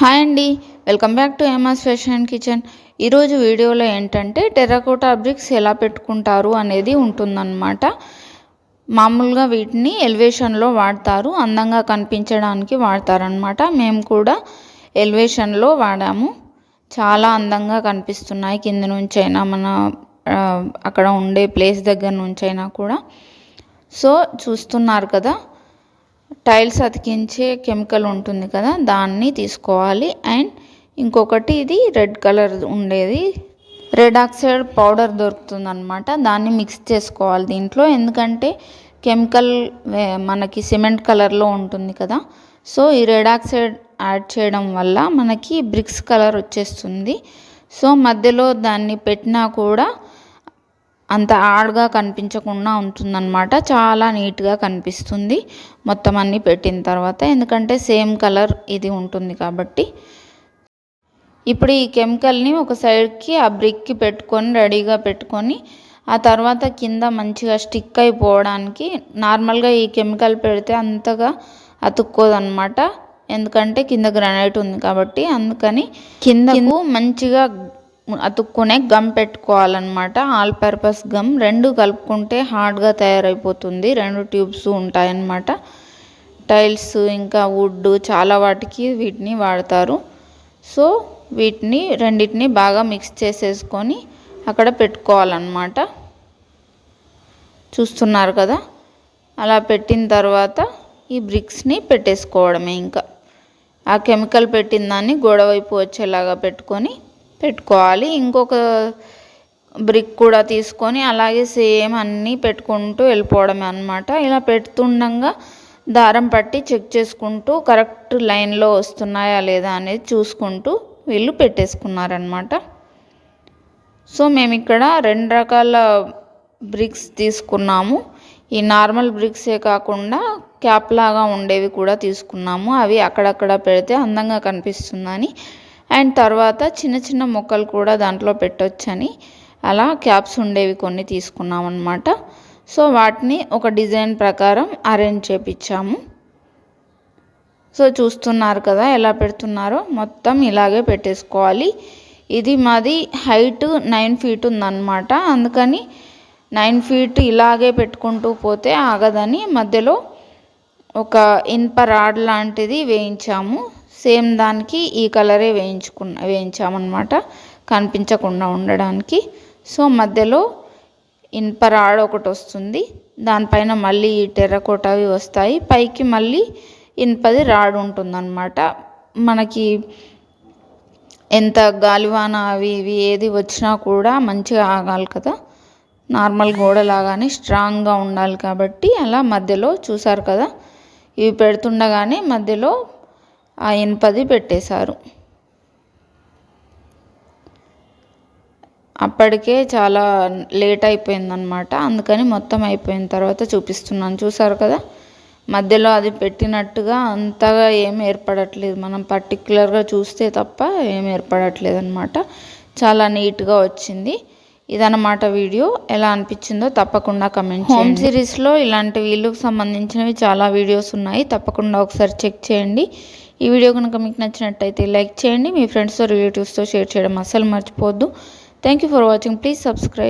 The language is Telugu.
హాయ్ అండి. Welcome back to MS fashion kitchen. ఈరోజు వీడియోలో ఏంటంటే టెర్రకోటా బ్రిక్స్ ఎలా పెట్టుకుంటారు అనేది ఉంటుందన్నమాట. మామూలుగా వీటిని ఎలివేషన్లో వాడతారు అందంగా కనిపించడానికి వాడతారనమాట మేము కూడా ఎలివేషన్లో వాడాము. చాలా అందంగా కనిపిస్తున్నాయి కింద నుంచైనా మన అక్కడ ఉండే ప్లేస్ దగ్గర నుంచైనా కూడా. సో చూస్తున్నారు కదా టైల్స్ అతికించే కెమికల్ ఉంటుంది కదా దాన్ని తీసుకోవాలి. అండ్ ఇంకొకటి ఇది రెడ్ కలర్ ఉండేది. రెడ్ ఆక్సైడ్ పౌడర్ దొరుకుతుంది అనమాట దాన్ని మిక్స్ చేసుకోవాలి దీంట్లో. ఎందుకంటే కెమికల్ మనకి సిమెంట్ కలర్లో ఉంటుంది కదా. సో ఈ రెడ్ ఆక్సైడ్ యాడ్ చేయడం వల్ల మనకి బ్రిక్స్ కలర్ వచ్చేస్తుంది. సో మధ్యలో దాన్ని పెట్టినా కూడా అంత ఆడ్గా కనిపించకుండా ఉంటుందన్నమాట. చాలా నీట్గా కనిపిస్తుంది. మొత్తం అన్నీ పెట్టిన తర్వాత ఎందుకంటే సేమ్ కలర్ ఇది ఉంటుంది కాబట్టి. ఇప్పుడు ఈ కెమికల్ని ఒక సైడ్కి ఆ బ్రిక్కి పెట్టుకొని రెడీగా పెట్టుకొని ఆ తర్వాత కింద మంచిగా స్టిక్ అయిపోవడానికి నార్మల్గా ఈ కెమికల్ పెడితే అంతగా అతుక్కోదన్నమాట. ఎందుకంటే కింద గ్రానైట్ ఉంది కాబట్టి అందుకని కింద మంచిగా అతుక్కునే గమ్ పెట్టుకోవాలన్నమాట. ఆల్ పర్పస్ గమ్ రెండు కలుపుకుంటే హార్డ్గా తయారైపోతుంది. రెండు ట్యూబ్స్ ఉంటాయన్నమాట. టైల్స్ ఇంకా వుడ్ చాలా వాటికి వీటిని వాడతారు. సో వీటిని రెండింటిని బాగా మిక్స్ చేసేసుకొని అక్కడ పెట్టుకోవాలన్నమాట. చూస్తున్నారు కదా? అలా పెట్టిన తర్వాత ఈ బ్రిక్స్ని పెట్టేసుకోవడమే ఇంకా. ఆ కెమికల్ పెట్టిన దాన్ని గోడ వైపు వచ్చేలాగా పెట్టుకొని పెట్టుకోవాలి. ఇంకొక బ్రిక్ కూడా తీసుకొని అలాగే సేమ్ అన్నీ పెట్టుకుంటూ వెళ్ళిపోవడమే అనమాట ఇలా పెడుతుండగా దారం పట్టి చెక్ చేసుకుంటూ కరెక్ట్ లైన్లో వస్తున్నాయా లేదా అనేది చూసుకుంటూ వీళ్ళు పెట్టేసుకున్నారనమాట సో మేము ఇక్కడ రెండు రకాల బ్రిక్స్ తీసుకున్నాము. ఈ నార్మల్ బ్రిక్సే కాకుండా క్యాప్ లాగా ఉండేవి కూడా తీసుకున్నాము. అవి అక్కడక్కడ పెడితే అందంగా కనిపిస్తుందని అండ్ తర్వాత చిన్న చిన్న మొక్కలు కూడా దాంట్లో పెట్టొచ్చని అలా క్యాప్స్ ఉండేవి కొన్ని తీసుకున్నాం అనమాట సో వాటిని ఒక డిజైన్ ప్రకారం అరేంజ్ చేపించాము సో చూస్తున్నారు కదా ఎలా పెడుతున్నారో? మొత్తం ఇలాగే పెట్టేసుకోవాలి. ఇది మాది హైట్ నైన్ ఫీట్ ఉందన్నమాట. అందుకని నైన్ ఫీట్ ఇలాగే పెట్టుకుంటూ పోతే ఆగదని మధ్యలో ఒక ఇన్ప రాడ్ లాంటిది వేయించాము. సేమ్ దానికి ఈ కలరే వేయించుకున్న వేయించామన్నమాట. కనిపించకుండా ఉండడానికి. సో మధ్యలో ఇనుప రాడ్ ఒకటి వస్తుంది. దానిపైన మళ్ళీ ఈ టెర్రకోటవి వస్తాయి. పైకి మళ్ళీ ఇనుపది రాడ్ ఉంటుందన్నమాట. మనకి ఎంత గాలివాన అవి ఇవి ఏది వచ్చినా కూడా మంచిగా ఆగాలి కదా. నార్మల్ గోడలాగానే స్ట్రాంగ్గా ఉండాలి కాబట్టి అలా మధ్యలో చూసారు కదా. ఇవి పెడుతుండగానే మధ్యలో ఆ ఇనుపది పెట్టేశారు. అప్పటికే చాలా లేట్ అయిపోయిందనమాట అందుకని మొత్తం అయిపోయిన తర్వాత చూపిస్తున్నాను. చూసారు కదా? మధ్యలో అది పెట్టినట్టుగా అంతగా ఏం ఏర్పడట్లేదు. మనం పర్టికులర్గా చూస్తే తప్ప ఏం ఏర్పడట్లేదు అనమాట చాలా నీట్గా వచ్చింది. ఇదన్నమాట వీడియో. ఎలా అనిపించిందో తప్పకుండా కమెంట్ హోమ్ సిరీస్లో ఇలాంటి వీళ్ళకి సంబంధించినవి చాలా వీడియోస్ ఉన్నాయి. తప్పకుండా ఒకసారి చెక్ చేయండి. ఈ వీడియో కనుక మీకు నచ్చినట్టయితే లైక్ చేయండి. మీ ఫ్రెండ్స్తో రిలేటివ్స్తో షేర్ చేయడం అస్సలు మర్చిపోవద్దు. Thank you for watching please subscribe